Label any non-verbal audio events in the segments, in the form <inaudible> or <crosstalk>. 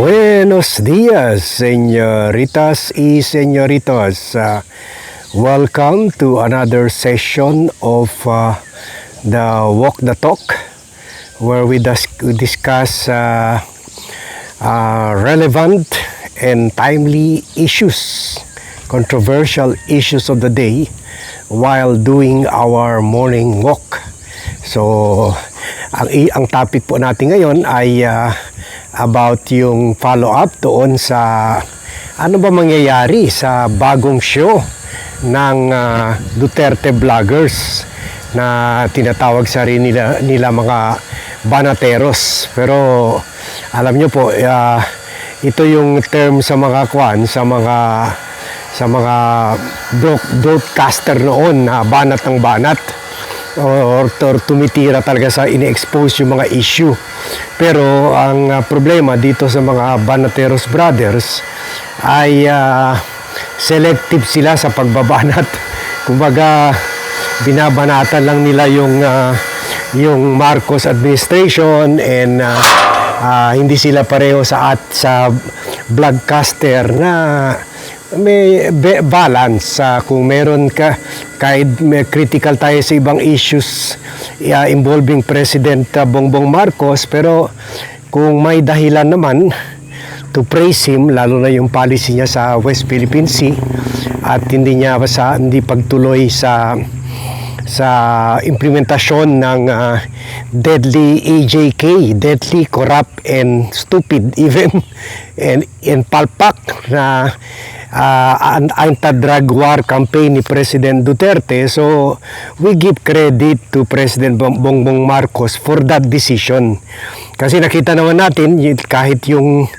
Buenos días, señoritas y señoritos. Uh, welcome to another session of uh, the Walk the Talk, where we, dis- we discuss uh, uh, relevant and timely issues, controversial issues of the day, while doing our morning walk. So, ang, ang topic po natin ngayon ay uh, about yung follow-up doon sa ano ba mangyayari sa bagong show ng uh, Duterte vloggers na tinatawag sa rin nila, nila mga banateros. Pero alam nyo po, uh, ito yung term sa mga kwan, sa mga sa mga broad- broadcaster noon na banat ng banat or, or tumitira talaga sa ini-expose yung mga issue. Pero ang uh, problema dito sa mga Banateros Brothers ay uh, selective sila sa pagbabanat. <laughs> Kumbaga, binabanatan lang nila yung uh, yung Marcos administration and uh, uh, hindi sila pareho sa at sa vlogcaster na may balance sa kung meron ka kahit may critical tayo sa ibang issues uh, involving President uh, Bongbong Marcos pero kung may dahilan naman to praise him lalo na yung policy niya sa West Philippine Sea at hindi niya sa hindi pagtuloy sa sa implementasyon ng uh, deadly AJK, deadly, corrupt, and stupid <laughs> even, and, and palpak na uh, anti-drug war campaign ni President Duterte. So, we give credit to President Bongbong Marcos for that decision. Kasi nakita naman natin, kahit yung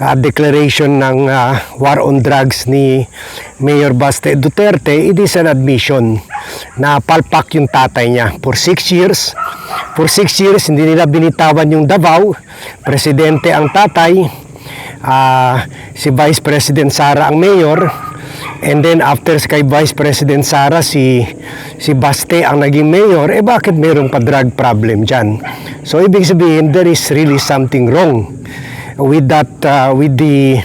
uh, declaration ng uh, war on drugs ni Mayor Baste Duterte, it is an admission na palpak yung tatay niya for six years. For six years, hindi nila binitawan yung Davao. Presidente ang tatay. Uh, si Vice President Sara ang mayor. And then after kay Vice President Sara, si, si Baste ang naging mayor, eh bakit mayroong pa drug problem dyan? So ibig sabihin, there is really something wrong with that uh, with the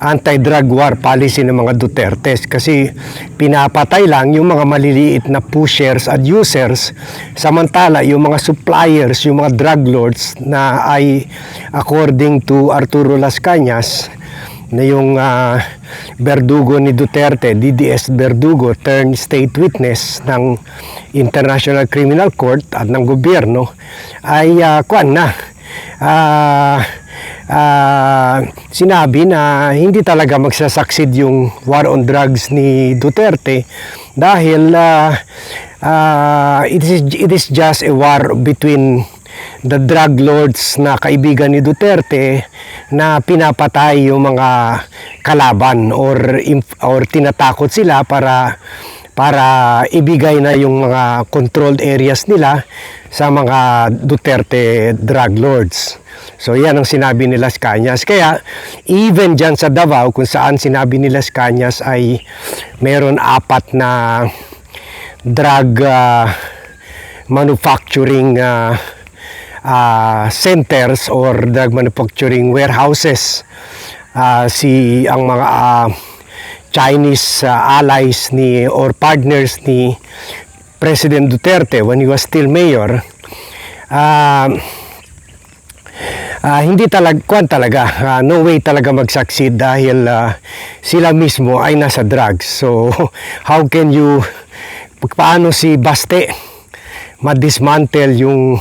anti-drug war policy ng mga Duterte. Kasi pinapatay lang yung mga maliliit na pushers at users samantala yung mga suppliers, yung mga drug lords na ay according to Arturo Las Cañas na yung uh, berdugo ni Duterte, DDS Berdugo, turned state witness ng International Criminal Court at ng gobyerno ay uh, kuan na. Uh, uh, sinabi na hindi talaga magsasaksid yung war on drugs ni Duterte dahil uh, uh, it, is, it is just a war between the drug lords na kaibigan ni Duterte na pinapatay yung mga kalaban or or tinatakot sila para para ibigay na yung mga controlled areas nila sa mga Duterte drug lords. So yan ang sinabi ni Las Cañas. Kaya even dyan sa Davao kung saan sinabi ni Las Cañas ay meron apat na drug uh, manufacturing uh, uh, centers or drug manufacturing warehouses. Uh, si ang mga uh, Chinese uh, allies ni or partners ni President Duterte when he was still mayor. Uh, uh, hindi talaga, kwan talaga, uh, no way talaga mag-succeed dahil uh, sila mismo ay nasa drugs. So, <laughs> how can you, paano si Baste ma-dismantle yung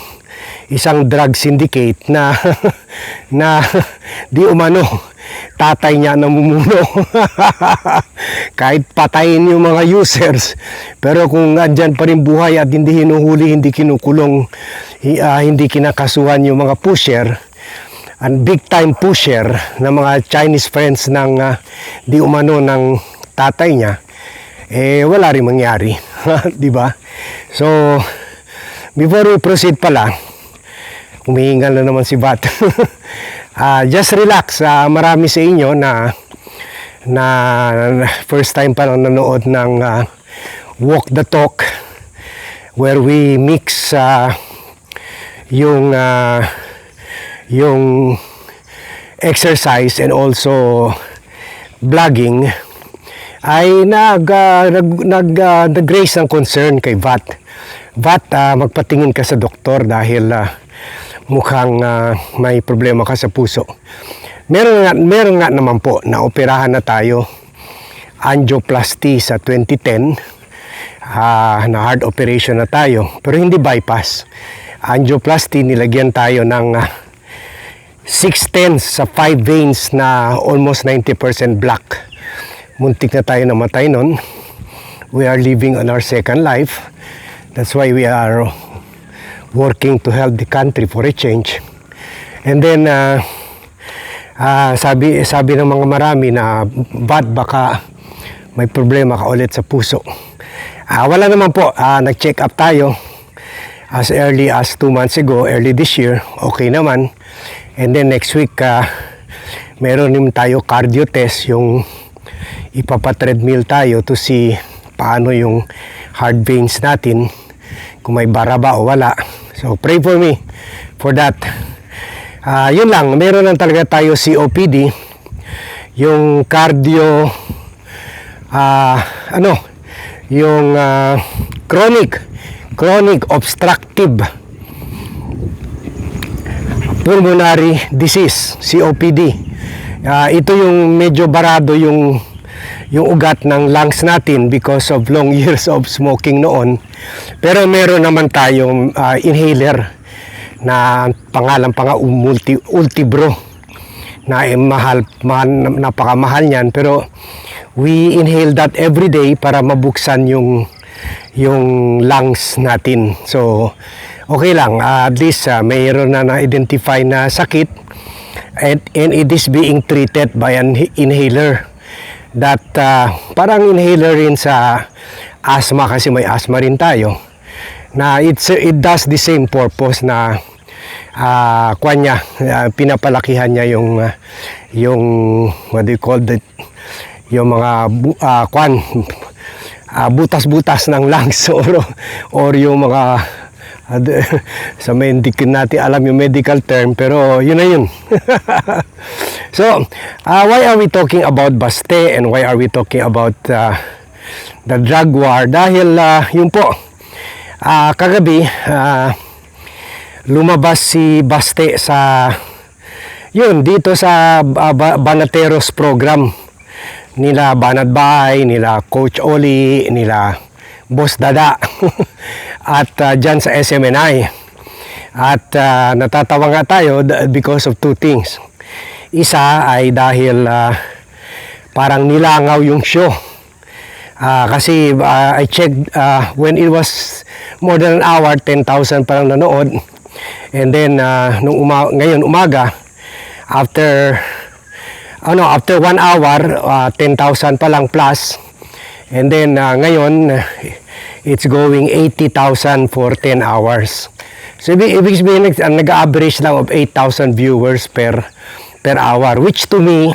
isang drug syndicate na <laughs> na di umano tatay niya namumuno <laughs> kahit patayin yung mga users pero kung andyan pa rin buhay at hindi hinuhuli hindi kinukulong uh, hindi kinakasuhan yung mga pusher and big time pusher ng mga Chinese friends ng uh, di umano ng tatay niya eh wala rin mangyari. <laughs> Di ba? So before we proceed pala humihingal na naman si Bat. uh, <laughs> just relax. Uh, marami sa inyo na na first time pa lang nanood ng uh, Walk the Talk where we mix uh, yung uh, yung exercise and also vlogging ay nag ah, nag nag, ah, nag-raise ng concern kay VAT. VAT, ah, magpatingin ka sa doktor dahil ah, mukhang ah, may problema ka sa puso. Meron nga, meron nga naman po na operahan na tayo. Angioplasty sa 2010 ah, na heart operation na tayo pero hindi bypass. Angioplasty nilagyan tayo ng ah, 6 tenths sa 5 veins na almost 90% black. Muntik na tayo namatay nun. We are living on our second life. That's why we are working to help the country for a change and then ah, Ah, sabi sabi ng mga marami na bad baka may problema ka ulit sa puso. Ah, wala naman po. Ah, nag-check up tayo as early as 2 months ago, early this year. Okay naman. And then next week, ah, meron naman tayo cardio test, yung ipapa-treadmill tayo to see paano yung heart veins natin, kung may bara ba o wala. So pray for me for that. Ah, yun lang, meron lang talaga tayo COPD, yung cardio, ah, ano, yung ah, chronic, chronic obstructive pulmonary disease, COPD. Ah, ito yung medyo barado yung yung ugat ng lungs natin because of long years of smoking noon. Pero meron naman tayong ah, inhaler na pangalan pa nga multi, Ultibro na eh, mahal, mahal napakamahal niyan. Pero we inhale that every day para mabuksan yung yung lungs natin. So okay lang. Ah, at least ah, mayroon na na-identify na sakit and, and it is being treated by an inhaler that ah, parang inhaler rin sa asthma kasi may asthma rin tayo. Na it's it does the same purpose na ah kwan niya ah, pinapalakihan niya yung ah, yung what do you call that? Yung mga bu, ah, kwan butas-butas ng <laughs> lungs or or yung mga ah, d- <laughs> sa medical natin alam yung medical term pero yun na yun. <laughs> So ah, why are we talking about Baste and why are we talking about ah, the drug war? Dahil ah, yun po. Ah, kagabi ah, lumabas si Baste sa yun dito sa Ba- Banateros program. Nila Banat Bahay, nila Coach Oli, nila Boss Dada <laughs> at ah, dyan sa SMNI at ah, natatawa nga tayo because of two things isa ay dahil ah, parang nilangaw yung show Ah, kasi ah, I checked ah, when it was more than an hour, 10,000 pa lang nanood. And then ah, nung uma- ngayon umaga after ano after one hour ah, 10,000 pa lang plus. And then ah, ngayon it's going 80,000 for 10 hours. So ibig, ibig sabihin nag- nag-average lang of 8,000 viewers per per hour which to me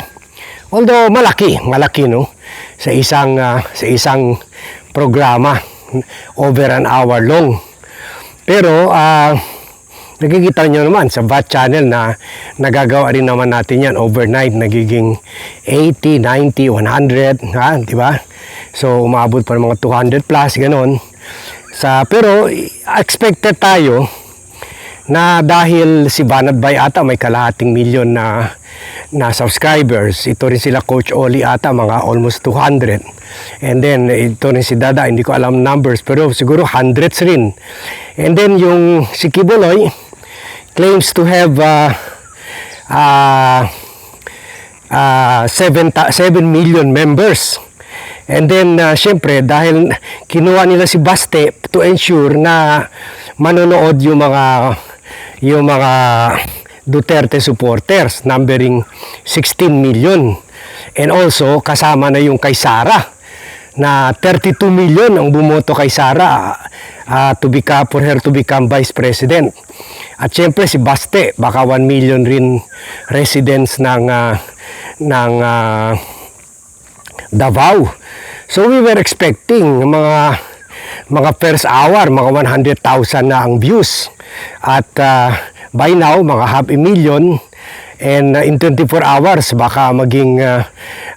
Although malaki, malaki no sa isang ah, sa isang programa over an hour long. Pero ah nakikita nyo naman sa VAT channel na nagagawa rin naman natin yan overnight nagiging 80, 90, 100 ha, di ba? So umabot pa ng mga 200 plus ganon. Sa pero expected tayo na dahil si Banat Bay ata may kalahating milyon na na subscribers. Ito rin sila Coach Oli ata mga almost 200. And then ito rin si Dada, hindi ko alam numbers pero siguro hundreds rin. And then yung si Kiboloy claims to have uh, uh, uh, 7, 7 million members. And then, uh, syempre, dahil kinuha nila si Baste to ensure na manonood yung mga yung mga Duterte supporters numbering 16 million. And also, kasama na yung kay Sara na 32 million ang bumoto kay Sara uh, to become, for her to become vice president. At syempre si Baste, baka 1 million rin residents ng ah, ng ah, Davao. So we were expecting mga mga first hour, mga 100,000 na ang views. At ah, by now, mga half a million. And uh, in 24 hours, baka maging uh,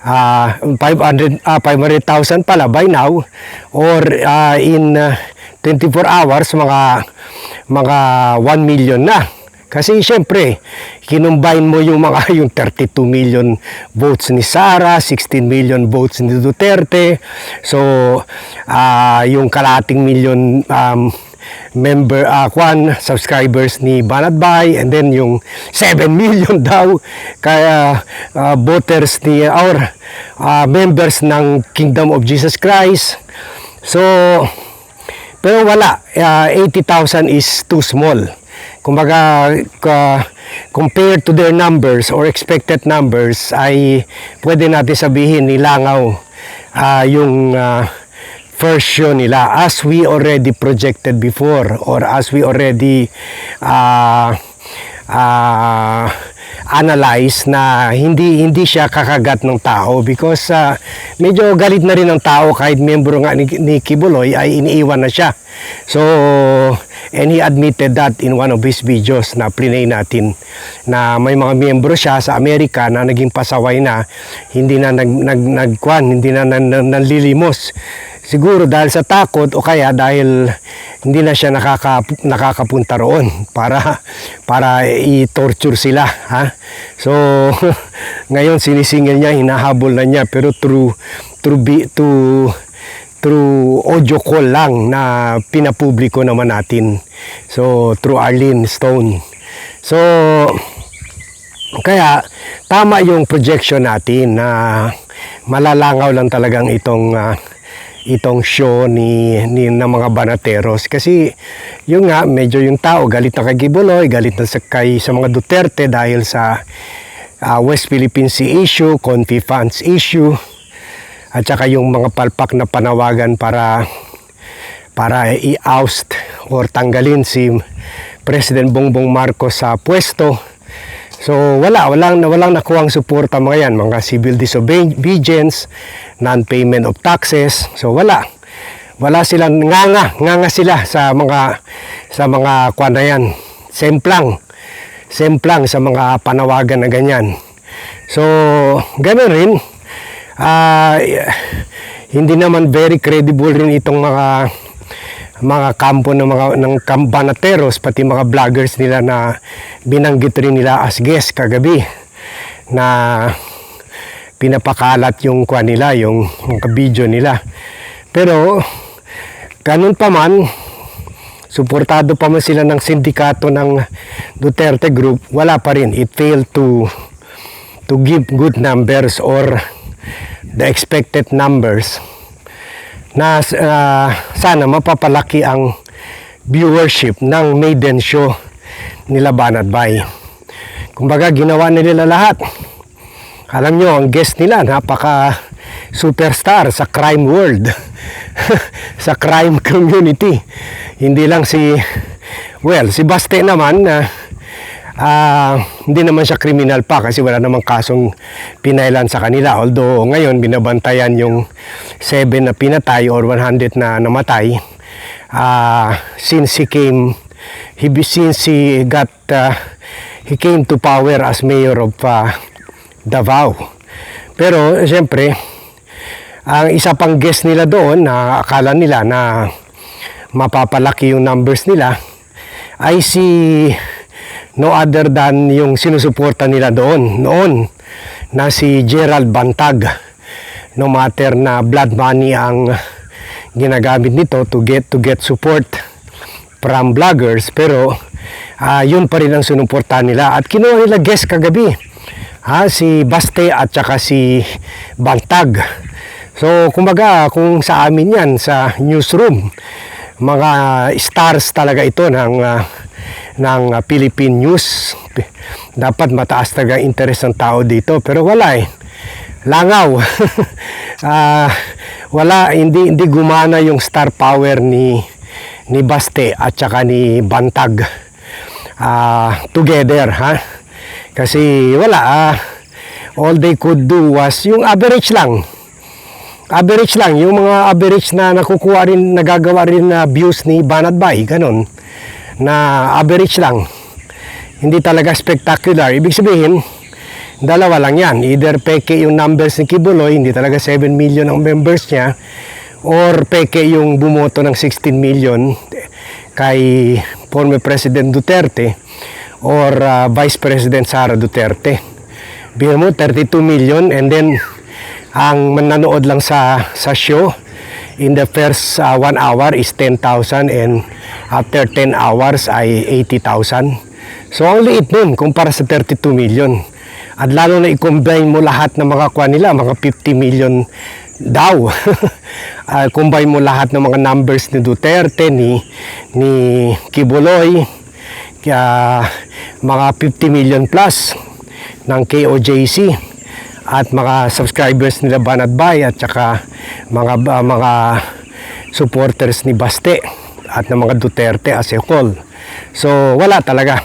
uh, 500, uh, 500,000 pala by now. Or uh, in uh, 24 hours, mga, mga 1 million na. Kasi siyempre, kinumbine mo yung mga <laughs> yung 32 million votes ni Sara, 16 million votes ni Duterte. So, ah yung kalating million um, member uh, kwan subscribers ni Banatbay and then yung 7 <laughs> million daw kaya ah, voters ni or ah, members ng Kingdom of Jesus Christ. So, pero wala, Ah, 80,000 is too small. Kumbaga, ka- compared to their numbers or expected numbers, ay pwede natin sabihin nilangaw ah, yung ah, version nila as we already projected before or as we already ah ah, analyze na hindi hindi siya kakagat ng tao because ah, medyo galit na rin ng tao kahit membro nga ni, ni Kibuloy ay iniiwan na siya. So, and he admitted that in one of his videos na plinay natin na may mga miyembro siya sa Amerika na naging pasaway na hindi na nag, nag, nagkwan, hindi na nan- nan- nanlilimos. Siguro dahil sa takot o kaya dahil hindi na siya nakaka, nakakapunta roon para para i-torture sila ha. So <laughs> ngayon sinisingil niya hinahabol na niya pero through through to through audio call lang na pinapubliko naman natin. So through Arlene Stone. So kaya tama yung projection natin na malalangaw lang talagang itong ah, itong show ni, ni ng mga banateros kasi yung nga medyo yung tao galit na kay Gibuloy, galit na sa kay sa mga Duterte dahil sa ah, West Philippine Sea issue, Confi funds issue at saka yung mga palpak na panawagan para para i-oust or tanggalin si President Bongbong Marcos sa pwesto. So wala, walang, walang nakuhang suporta mga yan, mga civil disobedience, non-payment of taxes. So wala. Wala silang nganga, nganga sila sa mga sa mga kwan na yan. Semplang. Semplang sa mga panawagan na ganyan. So, ganoon rin. Ah, hindi naman very credible rin itong mga mga kampo ng mga ng kambanateros pati mga vloggers nila na binanggit rin nila as guest kagabi na pinapakalat yung kwa nila yung mga video nila. Pero ganun pa man suportado pa man sila ng sindikato ng Duterte Group wala pa rin. It failed to to give good numbers or the expected numbers na ah, sana mapapalaki ang viewership ng maiden show nila Banat Bay. Kumbaga ginawa na nila lahat. Alam nyo, ang guest nila napaka superstar sa crime world. <laughs> sa crime community. Hindi lang si well, si Baste naman na Ah, hindi naman siya kriminal pa kasi wala namang kasong pinailan sa kanila. Although ngayon binabantayan yung 7 na pinatay or 100 na namatay. Ah, since he came he since he got ah, he came to power as mayor of ah, Davao. Pero siyempre ang isa pang guest nila doon na akala nila na mapapalaki yung numbers nila ay si no other than yung sinusuporta nila doon noon na si Gerald Bantag. No matter na blood money ang ginagamit nito to get to get support from vloggers pero ah, yun pa rin ang sinuporta nila. At kinuha nila guest kagabi ha, si Baste at saka si Bantag. So kumbaga kung sa amin yan sa newsroom mga stars talaga ito ng ah, ng ah, Philippine News. Dapat mataas talaga ang interest ng tao dito pero wala eh. Langaw. <laughs> Ah, wala hindi hindi gumana yung star power ni ni Baste at saka ni Bantag ah, together ha. Kasi wala ah, all they could do was yung average lang average lang, yung mga average na nakukuha rin, nagagawa rin na views ni Banat Bay, ganun, na average lang. hindi talaga spectacular. Ibig sabihin, dalawa lang yan. Either peke yung numbers ni Kibuloy, hindi talaga 7 million ang members niya, or peke yung bumoto ng 16 million kay former President Duterte or uh, Vice President Sara Duterte. Biro mo, 32 million and then ang mananood lang sa sa show in the first uh, one hour is 10,000 and after 10 hours ay 80,000. So ang liit nun kumpara sa 32 million. At lalo na i-combine mo lahat ng mga kuha nila, mga 50 million daw. uh, <laughs> combine mo lahat ng mga numbers ni Duterte, ni, ni Kibuloy, kaya mga 50 million plus ng KOJC at mga subscribers nila Banat Bay at saka mga uh, mga supporters ni Baste at ng mga Duterte as a whole. So wala talaga.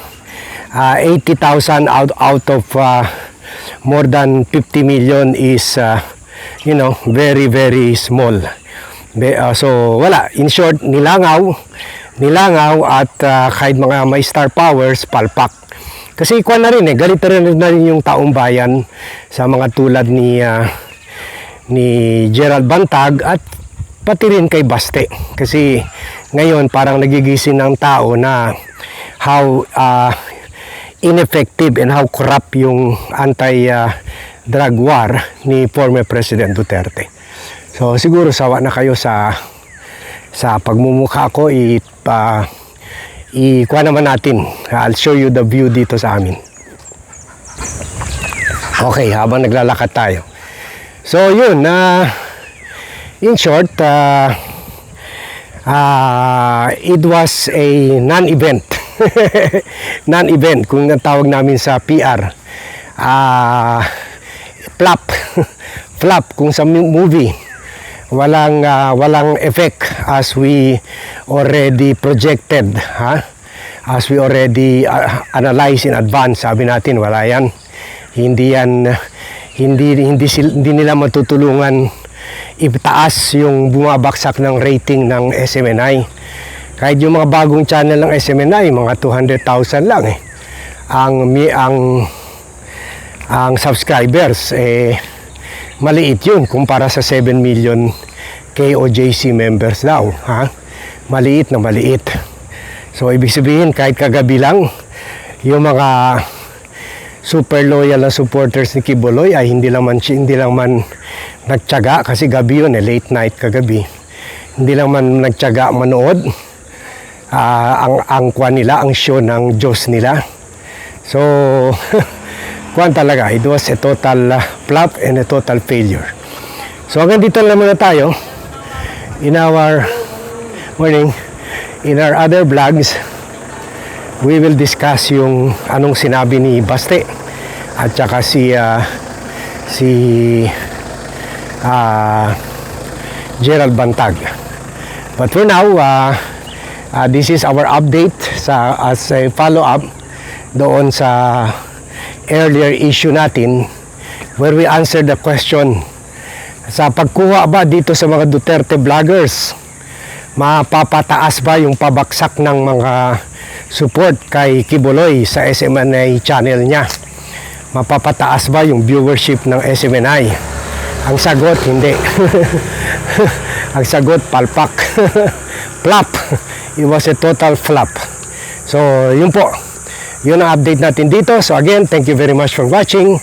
Uh, 80,000 out out of uh, more than 50 million is uh, you know very very small. Be, uh, so wala. In short, nilangaw, nilangaw at uh, kahit mga may star powers, palpak. Kasi ikuha na rin eh, galito rin na rin yung taong bayan sa mga tulad ni ah, ni Gerald Bantag at pati rin kay Baste. Kasi ngayon parang nagigising ng tao na how ah, ineffective and how corrupt yung anti-drug war ni former President Duterte. So siguro sawa na kayo sa sa pagmumukha ko i pa ikuha naman natin. I'll show you the view dito sa amin. Okay, habang naglalakad tayo. So yun, na in short, uh, uh, it was a non-event. <laughs> non-event, kung ang tawag namin sa PR. Uh, flop. <laughs> flop, kung sa movie walang ah, walang effect as we already projected ha as we already ah, analyze in advance sabi natin wala yan hindi yan hindi hindi, sil- hindi nila matutulungan itaas yung bumabaksak ng rating ng SMNI kahit yung mga bagong channel ng SMNI mga 200,000 lang eh ang ang ang subscribers eh maliit yun kumpara sa 7 million KOJC members daw. Ha? Maliit na maliit. So, ibig sabihin, kahit kagabi lang, yung mga super loyal na supporters ni Kibuloy ay hindi lang man, hindi lang man nagtyaga kasi gabi yun eh, late night kagabi. Hindi lang man nagtyaga manood. Ah, ang ang kwan nila, ang show ng Diyos nila. So, <laughs> kwan talaga, it was a total uh, flop and a total failure. So hanggang dito lang muna tayo in our morning, in our other vlogs, we will discuss yung anong sinabi ni Baste at saka si uh, si uh, Gerald Bantag. But for now, uh, uh, this is our update sa as a follow-up doon sa earlier issue natin where we answered the question sa pagkuha ba dito sa mga Duterte vloggers mapapataas ba yung pabaksak ng mga support kay Kibuloy sa SMNI channel niya? Mapapataas ba yung viewership ng SMNI ang sagot hindi. <laughs> Ang sagot palpak. <laughs> Flop it was a total flop so yun po. Yun ang update natin dito. So again, thank you very much for watching.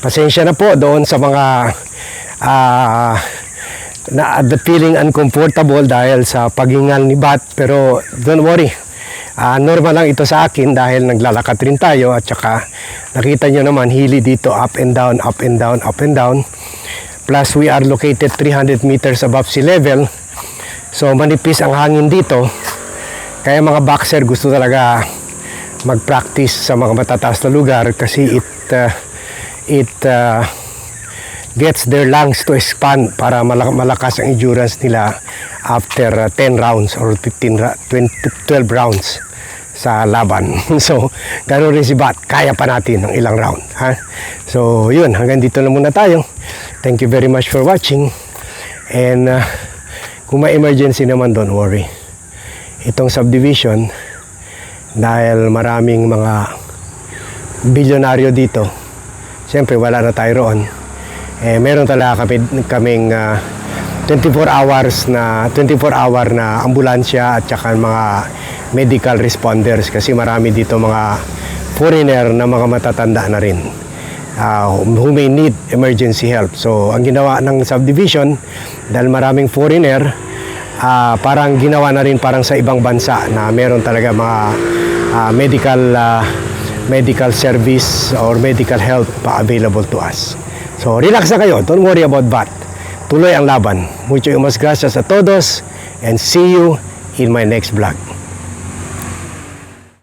Pasensya na po doon sa mga ah, na the feeling uncomfortable dahil sa paghingal ni Bat. Pero don't worry. Ah, normal lang ito sa akin dahil naglalakad rin tayo at saka nakita nyo naman hili dito up and down, up and down, up and down. Plus we are located 300 meters above sea level. So manipis ang hangin dito. Kaya mga boxer gusto talaga mag-practice sa mga matataas na lugar kasi it uh, it uh, gets their lungs to expand para malak- malakas ang endurance nila after uh, 10 rounds or 15 ra- 20, 12 rounds sa laban. <laughs> so, ganoon rin si Bat. Kaya pa natin ng ilang round. Ha? So, yun. Hanggang dito na muna tayo. Thank you very much for watching. And uh, kung may emergency naman, don't worry. Itong subdivision, dahil maraming mga bilyonaryo dito. Siyempre, wala na tayo roon. Eh, meron talaga kami, kaming ah, 24 hours na 24 hour na ambulansya at saka mga medical responders kasi marami dito mga foreigner na mga matatanda na rin uh, who may need emergency help. So, ang ginawa ng subdivision, dahil maraming foreigner, ah, parang ginawa na rin parang sa ibang bansa na meron talaga mga ah, medical ah, medical service or medical help pa available to us. So, relax na kayo. Don't worry about that. Tuloy ang laban. Mucho mas gracias a todos and see you in my next vlog.